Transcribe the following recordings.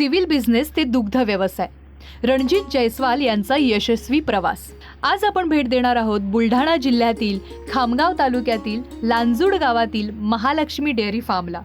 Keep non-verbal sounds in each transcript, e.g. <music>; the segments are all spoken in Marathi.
सिव्हिल बिझनेस ते दुग्ध व्यवसाय. रणजित जयस्वाल यांचा यशस्वी प्रवास. आज आपण भेट देणार आहोत बुलढाणा जिल्ह्यातील खामगाव तालुक्यातील लांजूड गावातील महालक्ष्मी डेअरी फार्मला.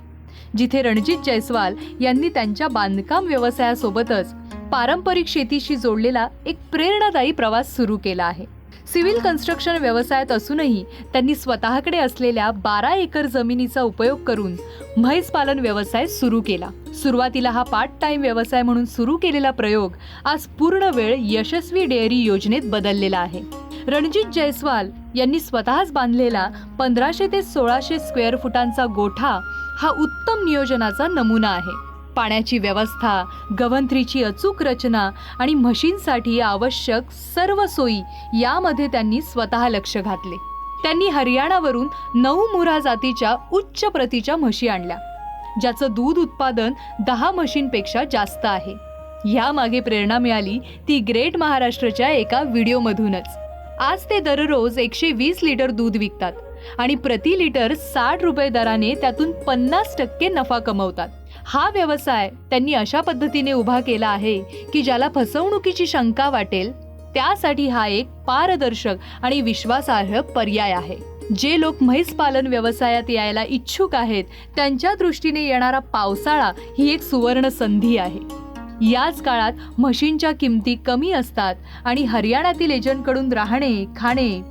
जिथे रणजित जयस्वाल यांनी त्यांच्या बांधकाम व्यवसायासोबतच पारंपरिक शेतीशी जोडलेला एक प्रेरणादायी प्रवास सुरू केला आहे. सिव्हिल कन्स्ट्रक्शन व्यवसायात असूनही त्यांनी स्वतःकडे असलेल्या बारा एकर जमिनीचा उपयोग करून म्हैस पालन व्यवसाय सुरू केला. सुरुवातीला हा पार्ट टाइम व्यवसाय म्हणून सुरू केलेला प्रयोग आज पूर्ण वेळ यशस्वी डेअरी योजनेत बदललेला आहे. रणजित जयस्वाल यांनी स्वतःच बांधलेला पंधराशे ते सोळाशे स्क्वेअर फुटांचा गोठा हा उत्तम नियोजनाचा नमुना आहे. पाण्याची व्यवस्था गवंत्रीची अचूक रचना आणि म्हशींसाठी आवश्यक सर्व सोयी यामध्ये त्यांनी स्वतः लक्ष घातले. त्यांनी हरियाणावरून नऊ मुरा जातीच्या उच्च प्रतीच्या म्हशी आणल्या ज्याचं दूध उत्पादन दहा म्हशींपेक्षा जास्त आहे. ह्यामागे प्रेरणा मिळाली ती ग्रेट महाराष्ट्रच्या एका व्हिडिओमधूनच. आज ते दररोज एकशे वीस लिटर दूध विकतात आणि प्रति लिटर साठ रुपये दराने त्यातून पन्नास टक्के नफा कमवतात. हा व्यवसाय त्यांनी अशा पद्धतीने उभा केला आहे की ज्याला फसवणुकीची शंका वाटेल त्यासाठी हा एक पारदर्शक आणि विश्वासार्ह पर्याय आहे. जे लोक म्हैस पालन व्यवसायात यायला इच्छुक आहेत त्यांच्या दृष्टीने येणारा पावसाळा ही एक सुवर्ण संधी आहे. याच काळात म्हशींच्या किमती कमी असतात आणि हरियाणातील एजंटकडून राहणे खाणे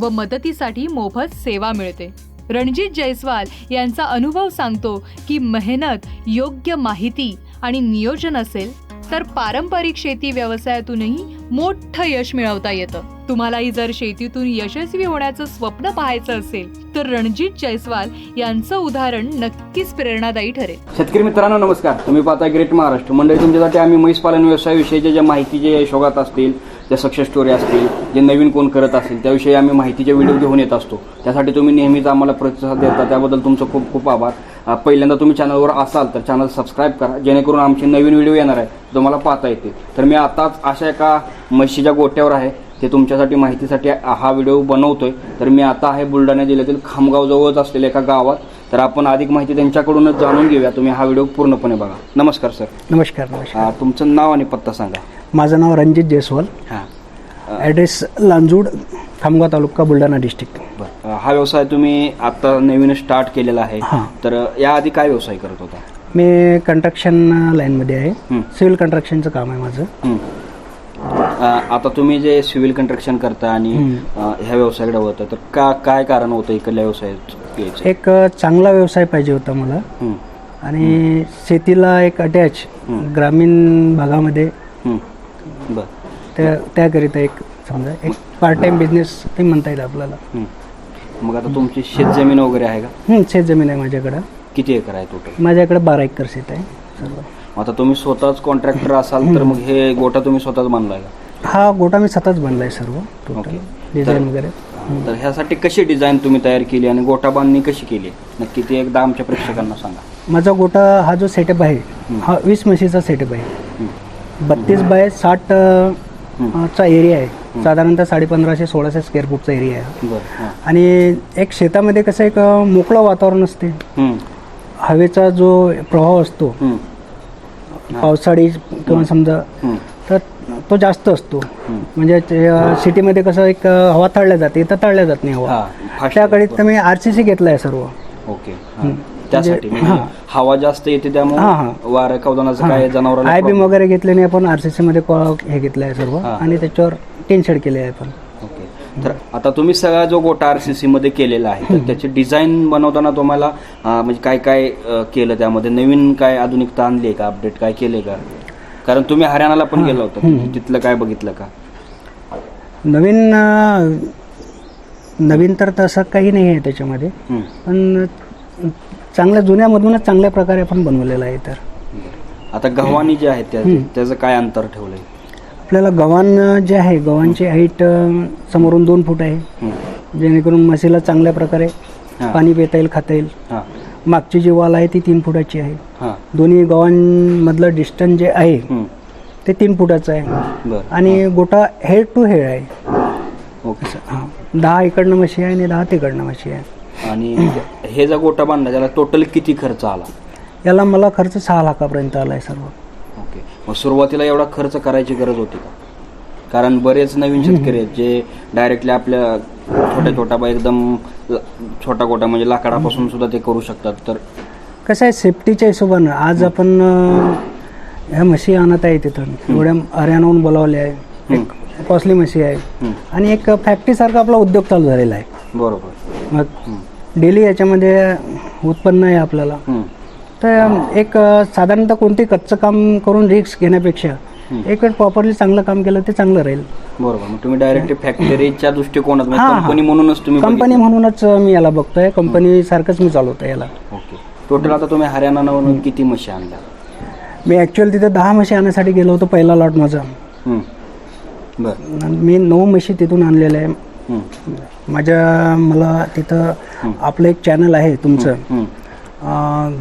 व मदतीसाठी मोफत सेवा मिळते. रणजित जयस्वाल यांचा अनुभव सांगतो की मेहनत योग्य माहिती आणि नियोजन असेल तर पारंपरिक शेती व्यवसायातूनही मोठं यश मिळवता येतं. तुम्हालाही जर शेतीतून यशस्वी होण्याचं स्वप्न पाहायचं असेल तर रणजित जयस्वाल यांचं उदाहरण नक्कीच प्रेरणादायी ठरेल. शेतकरी मित्रांनो नमस्कार. तुम्ही पाहता ग्रेट महाराष्ट्र. मंडळी तुमच्यासाठी आम्ही म्हैस पालन व्यवसायाविषयीचे ज्या माहिती जे असतील त्या सक्सेस स्टोरी असतील जे नवीन कोण करत असतील त्याविषयी आम्ही माहितीचे व्हिडिओ घेऊन येत असतो. त्यासाठी तुम्ही नेहमीच आम्हाला प्रतिसाद देता. त्याबद्दल तुमचं खूप खूप आभार. पहिल्यांदा तुम्ही चॅनलवर असाल तर चॅनल सबस्क्राईब करा. जेणेकरून आमचे नवीन व्हिडिओ येणार आहे तो तुम्हाला पाहता येतील. तर मी आताच अशा एका म्हशीच्या गोट्यावर आहे. ते तुमच्यासाठी माहितीसाठी हा व्हिडिओ बनवतोय. तर मी आता आहे बुलढाणा जिल्ह्यातील खामगाव जवळच असलेल्या एका गावात. तर आपण अधिक माहिती त्यांच्याकडूनच जाणून घेऊया. तुम्ही हा व्हिडिओ पूर्णपणे बघा. नमस्कार सर नमस्कार नमस्कार. तुमचं नाव आणि पत्ता सांगा. माझं नाव रणजित जयस्वाल हां ॲड्रेस लांजूड खामगाव तालुका बुलढाणा डिस्ट्रिक्ट हा व्यवसाय तुम्ही आता नवीन स्टार्ट केलेला आहे. तर याआधी काय व्यवसाय करत होता मी कंस्ट्रक्शन लाईनमध्ये आहे. सिव्हिल कंस्ट्रक्शनचं काम आहे माझं आता तुम्ही जे सिव्हिल कंस्ट्रक्शन करता आणि ह्या व्यवसायाकडे होता तर का काय कारण होतं इकडल्या व्यवसायात यायचं? एक चांगला व्यवसाय पाहिजे होता मला. आणि शेतीला एक अटॅच. ग्रामीण भागामध्ये. बरं. त्या त्याकरिता एक समजा एक पार्ट टाइम बिझनेस ते म्हणता येईल आपल्याला. हं. मग आता तुमची शेतजमीन वगैरे आहे का? हं, शेत जमीन आहे माझ्याकडं. किती एकर आहे टोटल माझ्याकडे बारा एकर शेत आहे सर्व. आता तुम्ही स्वतःच कॉन्ट्रॅक्टर असाल तर मग हे गोटा तुम्ही स्वतःच बांधलाय का? हा गोटा मी स्वतःच बनलाय सर्व टोटल ओके. डिझाईन वगैरे. तर ह्यासाठी कशी डिझाईन तुम्ही तयार केली आणि गोटा बांधणी कशी केली? नक्की ते एकदा आमच्या प्रेक्षकांना सांगा. माझा गोटा हा जो सेटअप आहे हा वीस म्हशीचा सेटअप आहे. बत्तीस बाय साठ चा एरिया आहे. साधारणतः साडे पंधराशे सोळाशे स्क्वेअर फूटचा एरिया आहे आणि एक शेतामध्ये कसं एक मोकळं वातावरण असते. हवेचा जो प्रभाव असतो. पावसाळी किंवा समजा. तर तो जास्त असतो. म्हणजे सिटीमध्ये कसं एक हवा तळल्या जाते इथं तळल्या जात नाही हवा. फास्ट त्याकरिता मी आर सी सी घेतला आहे सर्व. ओके. त्यासाठी. म्हणजे हां. हवा जास्त येते हां, त्यामुळे. वारं कवदानाचं काय जनावरांना आय बीम problem- वगैरे घेतल्याने आपण आर सी सी मध्ये क- हे घेतलं आहे सर्व हां. आणि त्याच्यावर टेन शेड केले आहे आपण. ओके. तर आता तुम्ही सगळा जो गोटा आरसीसी मध्ये केलेला आहे तर त्याची डिझाईन बनवताना तुम्हाला अं, म्हणजे काय काय अं, केलं त्यामध्ये? नवीन काय आधुनिकता आणली आहे का? अपडेट काय केले का? कारण तुम्ही हरियाणाला पण गेला होता. तिथलं काय बघितलं का? नवीन अं, नवीन तर तसं काही नाही आहे त्याच्यामध्ये. पण चांगल्या जुन्यामधूनच चांगल्या प्रकारे आपण बनवलेलं आहे तर. आता गव्हाणी जे आहेत त्या त्याचं काय अंतर ठेवलंय? आपल्याला गव्हाण जे आहे गव्हाणची हाईट समोरून दोन फूट आहे. जेणेकरून म्हशीला चांगल्या प्रकारे हां. पाणी पिता येईल खाता येईल. हां. मागची जी वाल आहे ती तीन फुटाची आहे. हां. दोन्ही गव्हाणमधलं डिस्टन्स जे आहे. ते तीन फुटाचं आहे. बरं. आणि गोटा हेड टू हेड आहे. ओके. हां. दहा इकडनं म्हशी आहे आणि दहा तिकडनं म्हशी आहे. आणि हे जो गोटा बांधला त्याला टोटल किती खर्च आला? याला मला खर्च सहा लाखापर्यंत आला आहे सर्व. ओके. मग सुरुवातीला एवढा खर्च करायची गरज होती का? कारण बरेच नवीन शेतकरी आहेत जे डायरेक्टली आपल्या छोट्या छोट्या बा एकदम छोटा गोटा म्हणजे लाकडापासून सुद्धा ते करू शकतात. तर कसं आहे सेफ्टीच्या हिशोबानं आज आपण ह्या म्हशी आणत आहे तिथं. एवढ्या हरियाणाहून बोलावल्या आहे. कॉस्टली म्हशी आहे. आणि एक फॅक्टरीसारखा आपला उद्योग चालू झालेला आहे. बरोबर. मग डेली याच्यामध्ये उत्पन्न आहे आपल्याला. तर एक साधारणतः कोणते कच्चं काम करून रिस्क घेण्यापेक्षा एक वेळ प्रॉपरली चांगलं काम केलं ते चांगलं राहील. बरोबर. मग तुम्ही डायरेक्ट फॅक्टरीच्या दृष्टिकोनात. कंपनी म्हणूनच तुम्ही कंपनी म्हणूनच मी याला बघतोय. कंपनी सारखंच मी चालवतोय याला. ओके. टोटल आता तुम्ही हरियाणावरून किती म्हशी आणल्या? मी ॲक्च्युअली तिथे दहा म्हशी आणण्यासाठी गेलो होतो पहिला लॉट माझा. मी नऊ म्हशी तिथून आणलेल्या आहे. माझ्या मला तिथं आपलं एक चॅनल आहे तुमचं.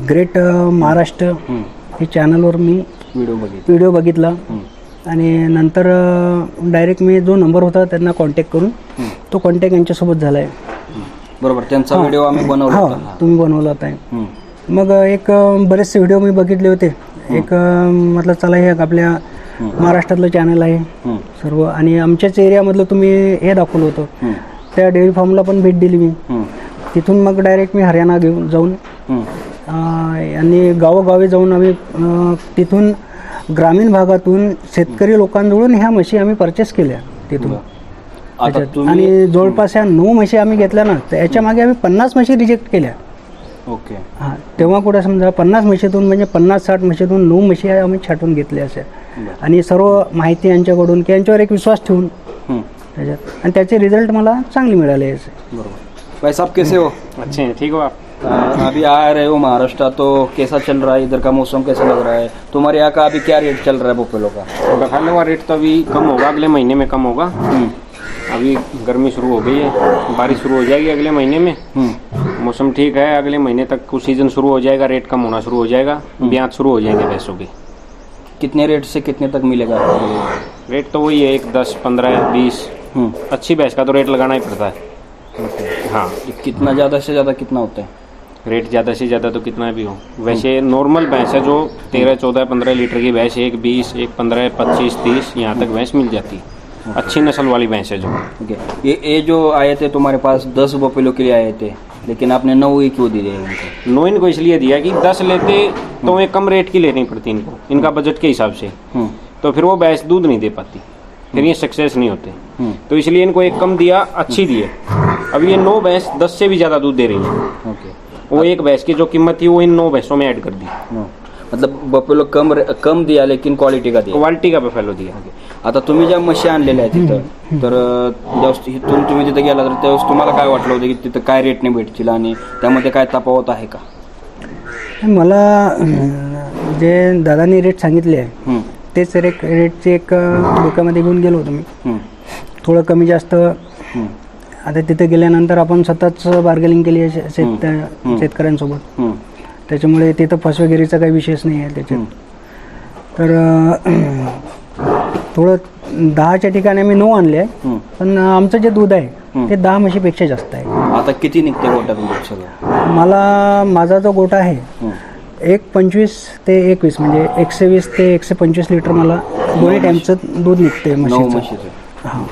ग्रेट महाराष्ट्र. हे चॅनलवर मी व्हिडिओ बघितला. व्हिडिओ बघितला. आणि नंतर डायरेक्ट मी जो नंबर होता त्यांना कॉन्टॅक्ट करून तो कॉन्टॅक्ट यांच्यासोबत झाला आहे. बरोबर त्यांचा व्हिडिओ आम्ही बनवला हो. तुम्ही बनवला होता. मग एक बरेचसे व्हिडिओ मी बघितले होते. एक म्हटलं चला हे आपल्या महाराष्ट्रातलं चॅनल आहे. सर्व आणि आमच्याच एरियामधलं तुम्ही हे दाखवलं होतं. त्या डेअरी फार्मला पण भेट दिली मी. तिथून मग डायरेक्ट मी हरियाणा घेऊन जाऊन आणि गावोगावी जाऊन आम्ही तिथून ग्रामीण भागातून शेतकरी लोकांजवळून ह्या म्हशी आम्ही परचेस केल्या तिथून. आणि जवळपास ह्या नऊ म्हशी आम्ही घेतल्या ना तर याच्या मागे आम्ही पन्नास म्हशी रिजेक्ट केल्या. ओके. हां तेव्हा कुठं समजा पन्नास म्हशीतून म्हणजे पन्नास साठ म्हशीतून नऊ म्हशी आम्ही छाटून घेतल्या अशा. आणि सर्व माहिती यांच्याकडून की यांच्यावर एक विश्वास ठेवून त्याच्यात. आणि त्याचे रिझल्ट मला चांगले मिळाले याचे बरोबर. भाई साहब कैसे हो? अच्छे हैं ठीक हो आप? अभी आ रहे हो महाराष्ट्र तो कैसा चल रहा है? इधर का मौसम कैसा लग रहा है? तुम्हारे यहाँ का अभी क्या रेट चल रहा है बोपेलो का? बफेलो का रेट तो अभी कम होगा अगले महीने में कम होगा। हम्म, अभी गर्मी शुरू हो गई है बारिश शुरू हो जाएगी अगले महीने में। हम्म, मौसम ठीक है अगले महीने तक कुछ सीज़न शुरू हो जाएगा रेट कम होना शुरू हो जाएगा ब्याज शुरू हो जाएँगे भैंसों के। कितने रेट से कितने तक मिलेगा? रेट तो वही है एक दस पंद्रह बीस। हम्म, अच्छी भैंस का तो रेट लगाना ही पड़ता है। हाँ कितना ज़्यादा से ज़्यादा कितना होता है? रेट ज़्यादा से ज़्यादा तो कितना भी हो। वैसे नॉर्मल भैंस है जो तेरह चौदह पंद्रह लीटर की भैंस एक बीस एक पंद्रह पच्चीस तीस यहाँ तक भैंस मिल जाती है। अच्छी नस्ल वाली भैंस है जो। ओके। ये ये जो आए थे तुम्हारे पास दस बोपेलो के लिए आए थे लेकिन आपने नौ ही क्यों दिए उनको नो इनको इसलिए दिया कि दस लेते तो ये कम रेट की लेनी पड़ती इनको इनका बजट के हिसाब से। हम्म, तो फिर वो भैंस दूध नहीं दे पाती। फिर ये सक्सेस नहीं होते। तो इसलिए इनको एक कम दिया अच्छी दिए अब ये नौ भैंस दस से भी ज़्यादा दूध दे रही है। ओके। वो एक भैंस की जो कीमत थी वो इन नौ भैंसों में ऐड कर दी. मतलब बपेलो कम रे- कम दिया लेकिन क्वालिटी का दिया। क्वालिटी का बफेलो दिया। आता तुम्ही ज्या म्हशी आणलेल्या आहेत तिथं तर ज्यावेळेस इथून तुम्ही तिथे गेला तर त्यावेळेस तुम्हाला काय वाटलं होतं की तिथं काय रेटने भेटतील आणि त्यामध्ये काय तफावत आहे का? मला जे दादानी रेट सांगितले आहे तेच रेट रेटचे एक अं, डोक्यामध्ये घेऊन गेलो होतो मी. थोडं कमी जास्त. आता तिथे गेल्यानंतर आपण स्वतःच बार्गेनिंग केली आहे शेत. शेतकऱ्यांसोबत. त्याच्यामुळे तिथं फसवेगिरीचा काही विषयच नाही आहे त्याच्यात. तर थोडं दहाच्या ठिकाणी मी नऊ आणले आहे. पण आमचं जे दूध आहे. ते दहा म्हशीपेक्षा जास्त आहे. आता किती निघते सगळं मला माझा जो गोटा आहे. एक पंचवीस ते एकवीस म्हणजे एकशे वीस ते एकशे पंचवीस लिटर मला दोन्ही टाईमचं दूध निघते नऊ म्हशीचं. म्हशीचं. हां.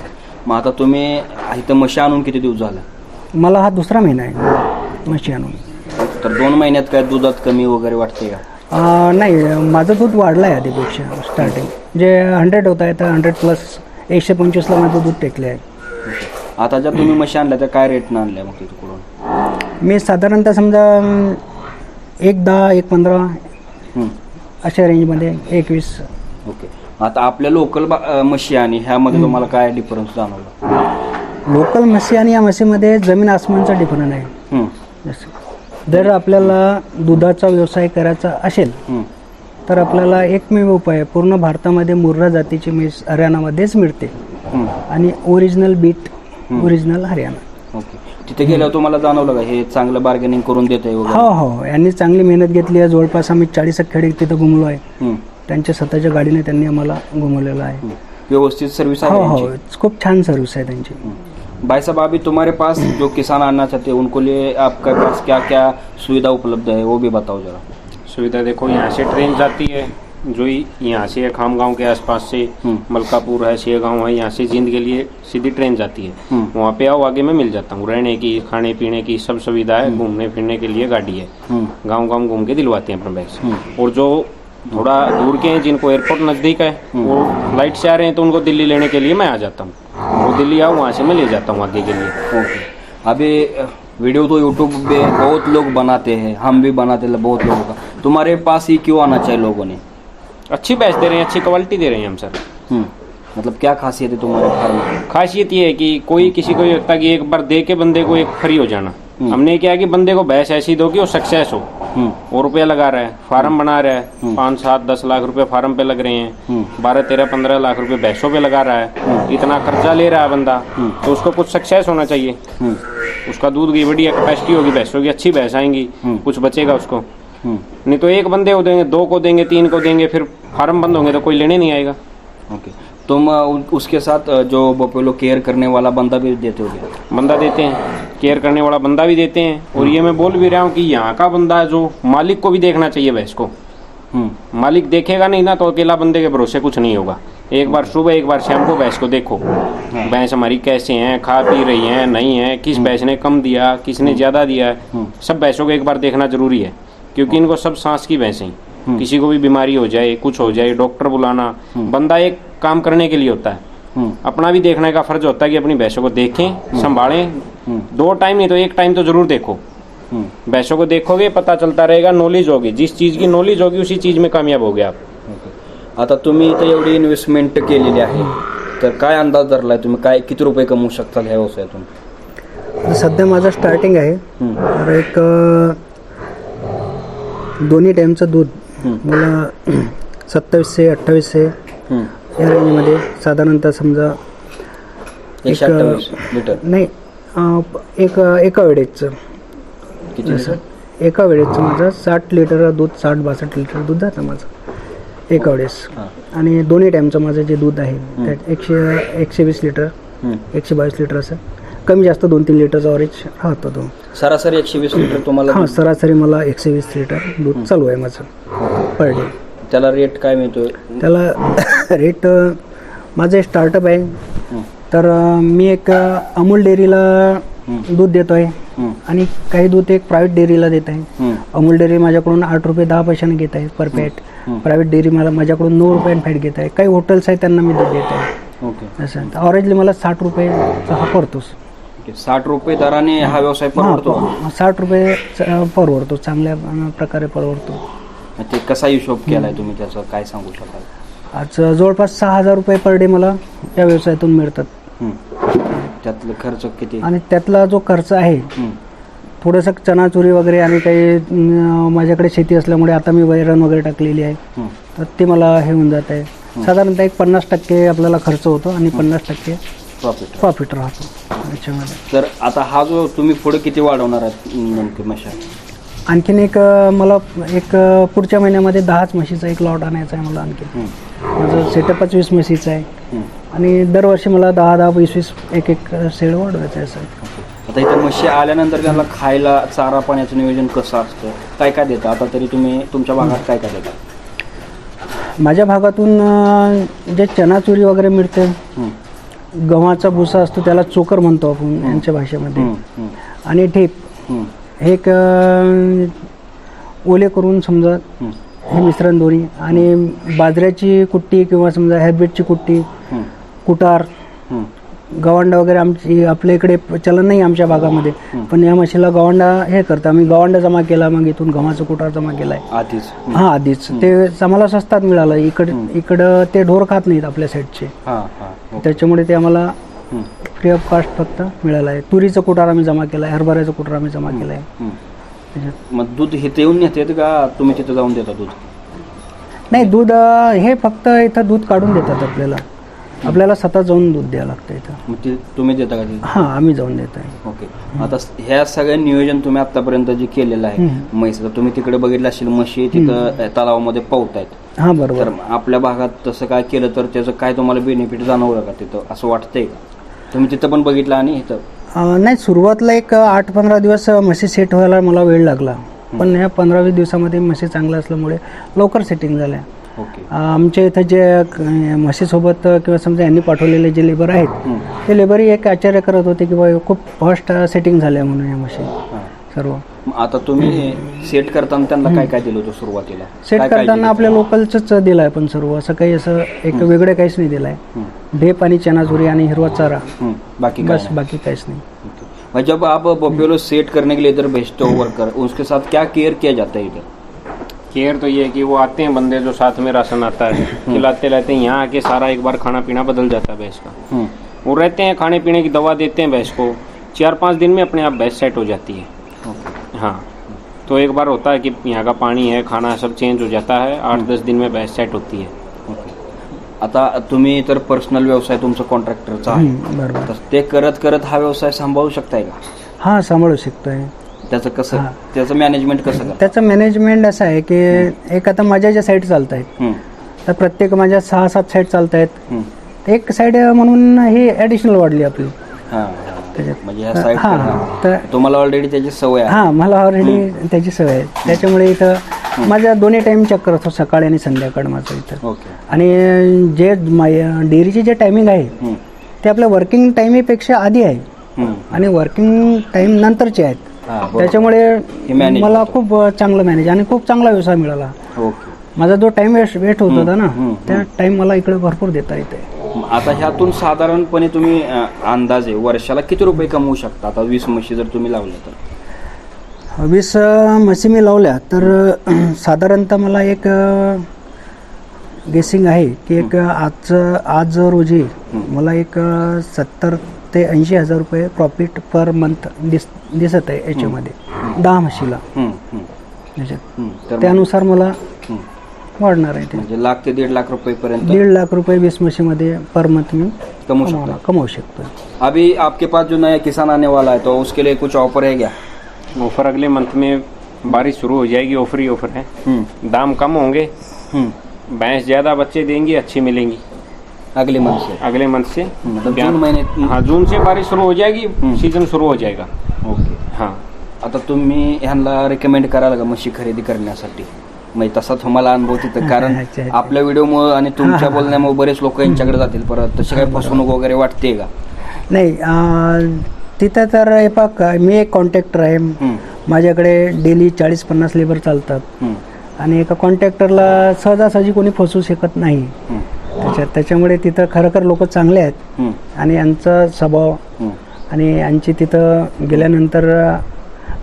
मग आता तुम्ही इथं म्हशी आणून किती दिवस झाला? मला हा दुसरा महिना आहे म्हशी आणून. तर दोन महिन्यात काय दुधात कमी वगैरे वाटते का? अं, नाही माझं दूध वाढलं आहे आधीपेक्षा स्टार्टिंग जे हंड्रेड होत आहे तर हंड्रेड प्लस एकशे पंचवीसला माझं दूध टेकले आहे. आता ज्या तुम्ही म्हशी आणल्या त्या काय रेटनं आणल्या मग तिकडून मी साधारणतः समजा अं, एक दहा एक पंधरा. अशा रेंजमध्ये एकवीस. ओके. आता आपल्या लोकल म्हशी आणि ह्यामध्ये तुम्हाला काय डिफरन्स जाणवला? लोकल म्हशी आणि या म्हशीमध्ये जमीन आसमानचा डिफरन्स आहे. हम्म, जसं जर आपल्याला दुधाचा व्यवसाय करायचा असेल हम्म, तर आपल्याला एकमेव उपाय आहे. पूर्ण भारतामध्ये मुर्रा जातीची म्हैस हरियाणामध्येच मिळते. हम्म. आणि ओरिजिनल बीट ओरिजिनल हरियाणा. तिथे गेल्यावर तुम्हाला जाणवलं का? हे चांगलं बार्गेनिंग करून देत आहे वगैरे? हो हो. यांनी चांगली मेहनत घेतली आहे. जवळपास आम्ही चाळीस खेडे तिथं घुमलो आहे. त्यांच्या स्वतःच्या गाडीने त्यांनी आम्हाला घुमवलेलं आहे. हम्म. व्यवस्थित सर्विस हो आहे हो यांची? खूप छान सर्विस आहे त्यांची. हम्म. भाई साहब अभी तुम्हारे पास जो किसान आना चाहते हैं उनको लिए आपके पास क्या क्या सुविधा उपलब्ध है वो भी बताओ जरा. सुविधा देखो यहाँ से ट्रेन जाती है। जो ही यहाँ से खाम गाँव के आसपास से हम्म। मलकापुर है शेगांव है यहाँ से जिंद के लिए सीधी ट्रेन जाती है। हम्म। वहाँ पे आओ आगे मैं मिल जाता हूँ। रहने की खाने पीने की सब सुविधा है घूमने फिरने के लिए गाड़ी है। हम्म, गाँव गाँव घूम के दिलवाते हैं अपने बैग से। हम्म। और जो थोड़ा दूर के हैं जिनको एयरपोर्ट नज़दीक है वो फ़्लाइट से आ रहे हैं तो उनको दिल्ली लेने के लिए मैं आ जाता हूँ। वो दिल्ली आओ वहाँ से मैं ले जाता हूँ आगे के लिए। ओके। अभी वीडियो तो यूट्यूब पे बहुत लोग बनाते हैं हम भी बनाते हैं बहुत लोगों का। तुम्हारे पास ही क्यों आना चाहिए लोगों ने? अच्छी बैच दे रहे हैं अच्छी क्वालिटी दे रहे हैं हम सर। हम्म, मतलब क्या खासियत है तुम्हारे फार्म में? खासियत ये है कि कोई किसी को ये होता कि एक बार दे के बंदे को एक फ्री हो जाना। हमने क्या है कि बंदे को भैंस ऐसी दो कि वो सक्सेस हो। हम्म, वो रुपया लगा रहा है फार्म बना रहा है पाँच सात दस लाख रुपए फार्म पे लग रहे हैं। हम्म। बारह तेरह पंद्रह लाख रुपए भैंसों पे लगा रहा है। इतना कर्जा ले रहा है बंदा तो उसको कुछ सक्सेस होना चाहिए। हम्म, उसका दूध की बढ़िया कैपेसिटी होगी भैंसों की अच्छी भैंस आएँगी। कुछ बचेगा उसको। हम्म, नहीं तो एक बंदे को देंगे दो को देंगे तीन को देंगे फिर फार्म बंद होंगे तो कोई लेने नहीं आएगा। ओके तुम उसके साथ जो बपोलो केयर करने वाला बंदा भी देते हो बंदा देते हैं। केयर करने वाला बंदा भी देते हैं। और ये मैं बोल भी रहा हूँ कि यहाँ का बंदा है जो मालिक को भी देखना चाहिए भैंस को। हम्म, मालिक देखेगा नहीं ना तो अकेला बंदे के भरोसे कुछ नहीं होगा। एक बार सुबह एक बार शाम को भैंस को देखो। भैंस हमारी कैसे हैं खा पी रही हैं नहीं है किस भैंस ने कम दिया किसने ज़्यादा दिया है सब भैंसों को एक बार देखना ज़रूरी है। क्योंकि इनको सब सांस की भैंसें हैं। किसी को भी बीमारी हो जाए कुछ हो जाए डॉक्टर बुलाना बंदा एक काम करने के लिए होता है। हम्म, अपना भी देखने का फ़र्ज़ होता है कि अपनी भैंसों को देखें संभालें। दो टाइम नहीं तो एक टाइम तो ज़रूर देखो। हम्म, भैंसों को देखोगे पता चलता रहेगा नॉलेज होगी। जिस चीज़ की नॉलेज होगी उसी चीज़ में कामयाब होगे आप। ओके. आता तुम्ही इथे एवढी इन्व्हेस्टमेंट केलेली आहे तर काय अंदाज धरलाय तुम्ही? काय किती रुपये कमवू शकता ह्या व्यवसायातून? सध्या माझं स्टार्टिंग आहे. हम्म, तर एक दोन्ही टाईमचं दूध मला सत्तावीसशे अठ्ठावीसशे. या रेंजमध्ये साधारणतः समजा एक, लिटर. नाही एक एका वेळेचं. लिटर? एका वेळेचं माझं साठ लिटर दूध साठ बासष्ट लिटर दूध जातं माझं. एका वेळेस. आणि दोन्ही टाईमचं माझं जे दूध आहे त्यात एकशे एकशे वीस लिटर. एकशे बावीस लिटर असं. कमी जास्त दोन तीन लिटरचा ऑरेज राहतो तो. सरासरी एकशे वीस लिटर तुम्हाला हां सरासरी मला एकशे वीस लिटर दूध चालू आहे माझं पर डे त्याला रेट काय मिळतोय? त्याला <laughs> रेट माझं एक स्टार्टअप आहे. तर मी एक अमूल डेअरीला दूध देतो आहे आणि काही दूध एक प्रायव्हेट डेअरीला देत आहे. अमूल डेअरी माझ्याकडून आठ रुपये दहा पैशाने घेत आहे पर पॅट प्रायव्हेट डेअरी मला माझ्याकडून नऊ रुपयाने फॅट घेत आहे. काही हॉटेल्स आहेत त्यांना मी दूध देत आहे ओके असं ऑरेंजली मला साठ रुपये हा पडतोस ओके. साठ रुपये दराने हा व्यवसाय परवडतो हां साठ रुपये च- परवडतो चांगल्या अ, प्रकारे परवडतो. ते कसा हिशोब केलाय तुम्ही त्याचा? काय सांगू शकाल? आज जवळपास सहा हजार रुपये पर डे मला या व्यवसायातून मिळतात. हम्म. त्यातलं खर्च किती? आणि त्यातला जो खर्च आहे हम्म, थोडंसं चणाचुरी वगैरे आणि काही अं, माझ्याकडे शेती असल्यामुळे आता मी वैरण वगैरे टाकलेली आहे. हम्म. तर ते मला हे होऊन जात आहे. साधारणतः एक पन्नास टक्के आपल्याला खर्च होतो आणि पन्नास टक्के प्रॉफिट प्रॉफिट राहतो. याच्यामध्ये. तर आता हा जो तुम्ही पुढे किती वाढवणार आहात नेमके मशा आणखीन एक अं, मला एक अं, पुढच्या महिन्यामध्ये दहाच म्हशीचा एक लॉट आणायचा आहे मला आणखी माझं सेटअपच वीस म्हशीचं आहे. आणि दरवर्षी मला दहा दहा वीस वीस एक एक शेड वाढवायचं आहे असं. आता इथे म्हशी आल्यानंतर त्यांना खायला चारा पाण्याचं नियोजन कसं असतं? काय काय देतं? आता तरी तुम्ही तुमच्या भागात काय काय देता? माझ्या भागातून अं, जे चणाचुरी वगैरे मिळते गव्हाचा भुसा असतो त्याला चोकर म्हणतो आपण यांच्या भाषेमध्ये. आणि ठेप. हे एक ओले करून समजा हे मिश्रण दोन्ही आणि बाजऱ्याची कुट्टी किंवा समजा हॅबिटची कुट्टी कुटार. गवांडा वगैरे आमची आपल्या इकडे चलन नाही आमच्या भागामध्ये. पण या म्हशीला गवांडा हे करतं. आम्ही गवांडा जमा केला मग इथून गव्हाचा कुटार जमा केलाय. आधीच. हा आधीच. ते आम्हाला स्वस्तात मिळालं. इकड इकडं ते ढोर खात नाहीत आपल्या साईडचे हां हां. त्याच्यामुळे ते आम्हाला फ्री ऑफ कास्ट फक्त मिळालं आहे तुरीचं कुटार आम्ही जमा केलं आहे हरभऱ्याचं कुटार आम्ही जमा केलं आहे. त्याच्यात मग दूध इथे येऊन नेतात का तुम्ही तिथं जाऊन देता दूध? नाही दूध हे फक्त इथं दूध काढून देतात आपल्याला. आपल्याला स्वतः जाऊन दूध द्यावं लागतं इथं. मग ते तुम्ही देता का ते? हां आम्ही जाऊन देत आहे. ओके. आता स- ह्या सगळ्या नियोजन तुम्ही आतापर्यंत जे केलेलं आहे म्हैस तुम्ही तिकडे बघितलं असेल म्हशी तिथं तलावामध्ये पावतायत हां बरोबर. आपल्या भागात तसं काय केलं तर त्याचं काय तुम्हाला बेनिफिट जाणवलं का तिथं? असं वाटतंय का? तुम्ही तिथं पण बघितलं आणि इथं? अं, नाही सुरुवातला एक आठ पंधरा दिवस म्हशी सेट व्हायला मला वेळ लागला. पण ह्या पंधरा वीस दिवसामध्ये म्हशी चांगल्या असल्यामुळे लवकर सेटिंग झाल्या. आमच्या इथं जे म्हशीसोबत किंवा समजा यांनी पाठवलेले जे लेबर आहेत. ते लेबरही एक आश्चर्य करत होते की बा खूप फास्ट सेटिंग झाल्या म्हणून या म्हशी. सर्व. आता तुम्ही सेट करताना त्यांना काय काय दिलं होतं सुरुवातीला? सेट करताना आपल्या लोकलचंच दिलं आहे पण सर्व. असं काही असं एक वेगळं काहीच नाही दिलं आहे ढेप आणि चनाचुरी आणि हिरवा चारा. बाकी बस? बाकी काहीच नाही. जब आप बफेलो सेट करने के लिए इधर भेजते हो वर्कर उसके साथ क्या केयर किया जाता है इधर? केयर तो ये है कि वो आते हैं बंदे जो साथ में राशन आता है खिलाते रहते हैं यहाँ आके सारा एक बार खाना पीना बदल जाता है भैंस का। वो रहते हैं खाने पीने की दवा देते हैं भैंस को चार पाँच दिन में अपने आप भैंस सेट हो जाती है। हाँ तो एक बार होता है कि यहाँ का पानी है खाना सब चेंज हो जाता है आठ दस दिन में भैंस सेट होती है. आता तुम्ही तर पर्सनल व्यवसाय तुमचा कॉन्ट्रॅक्टरचा आहे तर ते करत करत हा व्यवसाय सांभाळू शकताय का? हाँ सांभाळू शकतोय. त्याचं कसं हां. त्याचं मॅनेजमेंट कसं त्याचं मॅनेजमेंट असं आहे की एक आता माझ्या ज्या साईड चालत आहेत हं, तर प्रत्येक माझ्या सहा सात साईड चालत आहेत हं. एक साईड म्हणून ही ॲडिशनल वाढली आपली. हां, हां. त्याच्यात म्हणजे ह्या हां. तर तुम्हाला ऑलरेडी त्याची सवय आहे. हां मला ऑलरेडी त्याची सवय आहे. त्याच्यामुळे इथं माझ्या दोन्ही टाईम चेक करत होतो सकाळी आणि संध्याकाळ माझं इथं. ओके. आणि जे डेअरीची जे टायमिंग आहे हं, ते आपल्या वर्किंग टायमीपेक्षा आधी आहे. हं. आणि वर्किंग टाईम नंतरचे आहेत. त्याच्यामुळे हे मला. खूप चांगलं मॅनेज आणि खूप चांगला व्यवसाय मिळाला. माझा जो टाइम वेस्ट वेट होत होता ना त्या टाइम मला इकडे भरपूर देता येते. आता ह्यातून साधारणपणे तुम्ही अंदाजे वर्षाला किती रुपये कमवू शकता? आता वीस म्हशी जर तुम्ही लावल्या तर. वीस म्हशी मी लावल्या तर <clears throat> साधारणतः मला एक गेसिंग आहे की एक आज आज रोजी मला एक सत्तर ते ऐंशी हज़ार रुपये प्रॉफिट पर मंथ दिस दिसत आहे याच्यामध्ये. दहा म्हशीला. हं, हं, याच्यात. हं. तर त्यानुसार मला वाढणार आहे ते. म्हणजे लाख ते दीड लाख रुपये पर्यंत दीड लाख रुपये वीस म्हशीमध्ये पर मंथ मी कमवू कमावणार शकता कमावू शकतो. अभी आपके पास जो नया किसान आने वाला है तो उसके लिए कुछ ऑफ़र है क्या? ऑफ़र अगले मंथ में बारिश शुरू हो जाएगी ऑफ़र ही ऑफ़र है। हम्म, दाम कम होंगे। हम्म. भैंस ज़्यादा बच्चे देंगी अच्छी मिलेंगी। अगले मंथ से। अगले मंथ से। मतलब जून महीने हाँ जून से बारिश शुरू हो जाएगी. सीजन शुरू हो जाएगा। ओके। हाँ। आता तुम्ही ह्यांना रिकमेंड कराल का म्हशी खरेदी करण्यासाठी? म्हणजे तसा तुम्हाला अनुभव तिथं कारण. <laughs> आपल्या व्हिडिओमुळे आणि तुमच्या बोलण्यामुळे बरेच लोक यांच्याकडे जातील परत तशी काही फसवणूक वगैरे वाटते का? नाही तिथं तर हे पाक मी एक कॉन्ट्रॅक्टर आहे. माझ्याकडे डेली चाळीस पन्नास लेबर चालतात. आणि एका कॉन्ट्रॅक्टरला सहजासहजी कोणी फसवू शकत नाही. त्याच्यात त्याच्यामुळे तिथं खरोखर लोक चांगले आहेत. आणि यांचा स्वभाव. आणि यांची तिथं गेल्यानंतर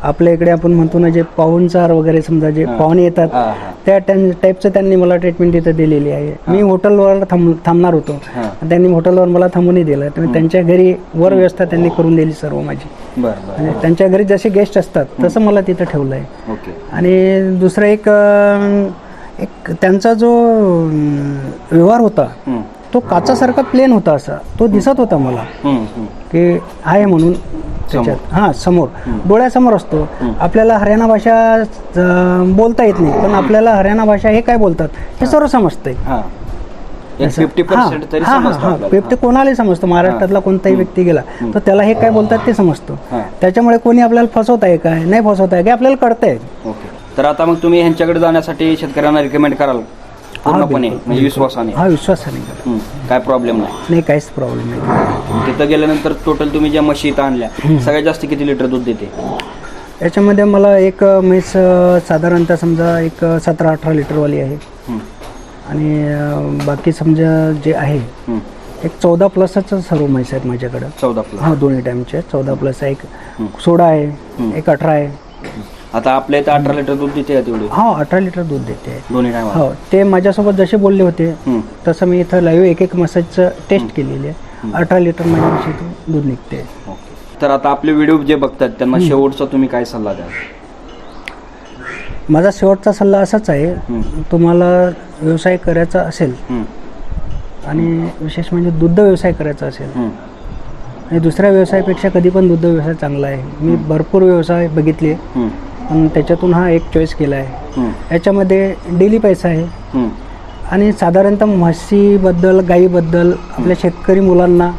आपल्या इकडे आपण म्हणतो ना जे पाहुणचार वगैरे समजा जे. पाहुणे येतात. त्या टॅन- टाईपचं त्यांनी मला ट्रीटमेंट तिथं दिलेली आहे. मी हॉटेलवर थांब थांबणार होतो. त्यांनी हॉटेलवर मला थांबूनही दिलं. तर त्यांच्या घरी वर व्यवस्था त्यांनी करून दिली सर्व माझी. म्हणजे त्यांच्या घरी जसे गेस्ट असतात तसं मला तिथं ठेवलं आहे आणि दुसरं एक एक त्यांचा जो व्यवहार होता तो काचासारखा प्लेन होता असा. तो दिसत होता मला. की आहे म्हणून त्याच्यात. हां समोर. डोळ्यासमोर असतो. आपल्याला हरियाणा भाषा बोलता येत नाही. पण आपल्याला हरियाणा भाषा हे काय बोलतात हे सर्व समजतंय. हा. फिफ्टी कोणालाही समजतं. महाराष्ट्रातला कोणताही व्यक्ती गेला तर त्याला हे काय बोलतात ते समजतं. त्याच्यामुळे कोणी आपल्याला फसवत आहे काय? नाही फसवत आहे काय? आपल्याला कळतंय. तर आता मग तुम्ही ह्यांच्याकडे जाण्यासाठी शेतकऱ्यांना रिकमेंड कराल पूर्णपणे बिलकुल. म्हणजे विश्वासाने. हा विश्वासाने करा. काय प्रॉब्लेम नाही. नाही काहीच प्रॉब्लेम नाही. तिथं गेल्यानंतर टोटल तुम्ही ज्या म्हशी इथं आणल्या सगळ्यात जास्त किती लिटर दूध देते? याच्यामध्ये मला एक म्हैस अं, साधारणतः समजा एक सतरा अठरा लिटरवाली आहे. आणि अं, बाकी समजा जे आहे. एक चौदा प्लसच सर्व म्हैस आहेत माझ्याकडं. चौदा प्लस हा दोन्ही टाईमचे चौदा प्लस आहे एक सोळा आहे एक अठरा आहे. आता आपल्या इथं अठरा लिटर दूध देते का तेवढी? हा अठरा लिटर दूध देते. दोन्ही हो ते माझ्यासोबत जसे बोलले होते तसं मी इथं लाईव्ह एक एक मसाजचं टेस्ट केलेली आहे. अठरा लिटर माझ्या म्हशीतून दूध निघते. तर आता आपले व्हिडिओ जे बघतात त्यांना शेवटचा तुम्ही काय सल्ला द्याल? माझा शेवटचा सल्ला असाच आहे हम्म, तुम्हाला व्यवसाय करायचा असेल हम्म, आणि विशेष म्हणजे दुग्ध व्यवसाय करायचा असेल हम्म, आणि दुसऱ्या व्यवसायापेक्षा कधी पण दुग्ध व्यवसाय चांगला आहे. मी भरपूर व्यवसाय बघितले. हम्म, पण त्याच्यातून हा एक चॉईस केला आहे. याच्यामध्ये डेली पैसा आहे. आणि साधारणतः म्हशीबद्दल गाईबद्दल आपल्या शेतकरी मुलांना.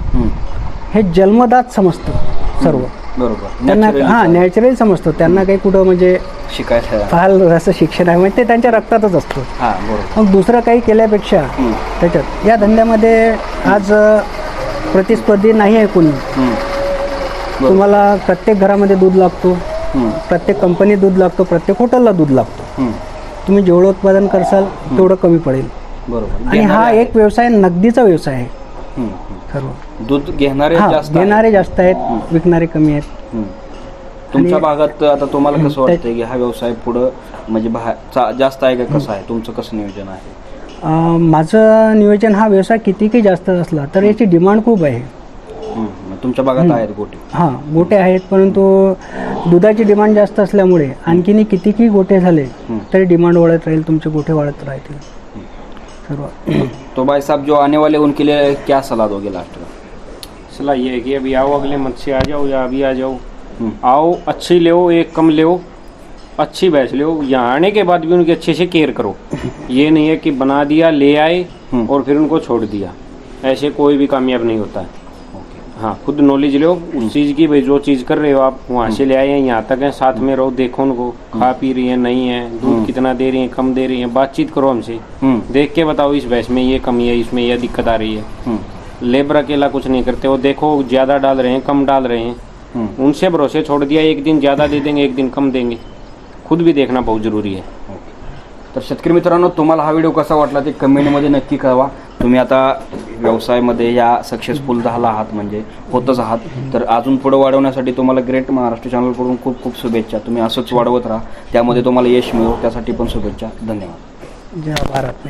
हे जन्मदात समजतं सर्व. बरोबर. त्यांना हां नॅचरल समजतो. त्यांना काही कुठं म्हणजे शिकायला फार असं शिक्षण आहे. म्हणजे ते त्यांच्या रक्तातच असतो. हा मग दुसरं काही केल्यापेक्षा. त्याच्यात या धंद्यामध्ये आज प्रतिस्पर्धी नाही आहे कोणी. तुम्हाला प्रत्येक घरामध्ये दूध लागतो. प्रत्येक कंपनीत दूध लागतो प्रत्येक हॉटेलला दूध लागतो. तुम्ही जेवढं उत्पादन करसाल तेवढं कमी पडेल. बरोबर. आणि हा एक व्यवसाय नगदीचा व्यवसाय आहे. सर्व. दूध घेणारे. घेणारे जास्त आहेत विकणारे कमी आहेत. तुमच्या भागात आता तुम्हाला कसं त्या- वाटतंय की हा व्यवसाय पुढं म्हणजे जास्त आहे का कसं आहे? तुमचं कसं नियोजन आहे? माझं नियोजन हा व्यवसाय कितीही जास्त असला तर याची डिमांड खूप आहे. तुमच्या भागात आहेत गोटे. हां गोटे आहेत परंतु दुधाची डिमांड जास्त असल्यामुळे आणखीनही कितीही गोटे झाले. तरी डिमांड वाढत राहील तुमचे गोठे वाढत राहतील. सर्व. तो भाई साहब जो आने वाले उनके लिए क्या सलाह दोगे लास्ट में? सलाह ये है कि अभी आओ अगले मत से आ जाओ या अभी आ जाओ. आओ अच्छी ले एक कम ले अच्छी भैंस ले यहाँ आने के बाद भी उनकी अच्छे से केयर करो। ये नहीं है कि बना दिया ले आए. और फिर उनको छोड़ दिया। ऐसे कोई भी कामयाब नहीं होता है। हाँ खुद नॉलेज लो उस चीज़ की भाई जो चीज़ कर रहे हो आप वहाँ से ले आए हैं यहाँ तक है साथ में रहो देखो उनको खा पी रही है नहीं है हम्म. दूध कितना दे रही है कम दे रही है बातचीत करो हमसे। हम्म. देख के बताओ इस भैंस में ये कमी है इसमें यह दिक्कत आ रही है। हम्म. लेबर अकेला कुछ नहीं करते वो देखो ज़्यादा डाल रहे हैं कम डाल रहे हैं। हम्म. उनसे भरोसे छोड़ दिया एक दिन ज़्यादा दे देंगे एक दिन कम देंगे। खुद भी देखना बहुत ज़रूरी है। तर शेतकरी मित्रांनो तुम्हाला हा व्हिडिओ कसा वाटला ते कमेंटमध्ये नक्की कळवा. तुम्ही आता व्यवसायामध्ये या सक्सेसफुल झाला आहात म्हणजे होतच आहात. तर अजून पुढे वाढवण्यासाठी तुम्हाला ग्रेट महाराष्ट्र चॅनलकडून खूप खूप शुभेच्छा. तुम्ही असंच वाढवत राहा. त्यामध्ये तुम्हाला यश मिळो त्यासाठी पण शुभेच्छा. धन्यवाद. जय भारत.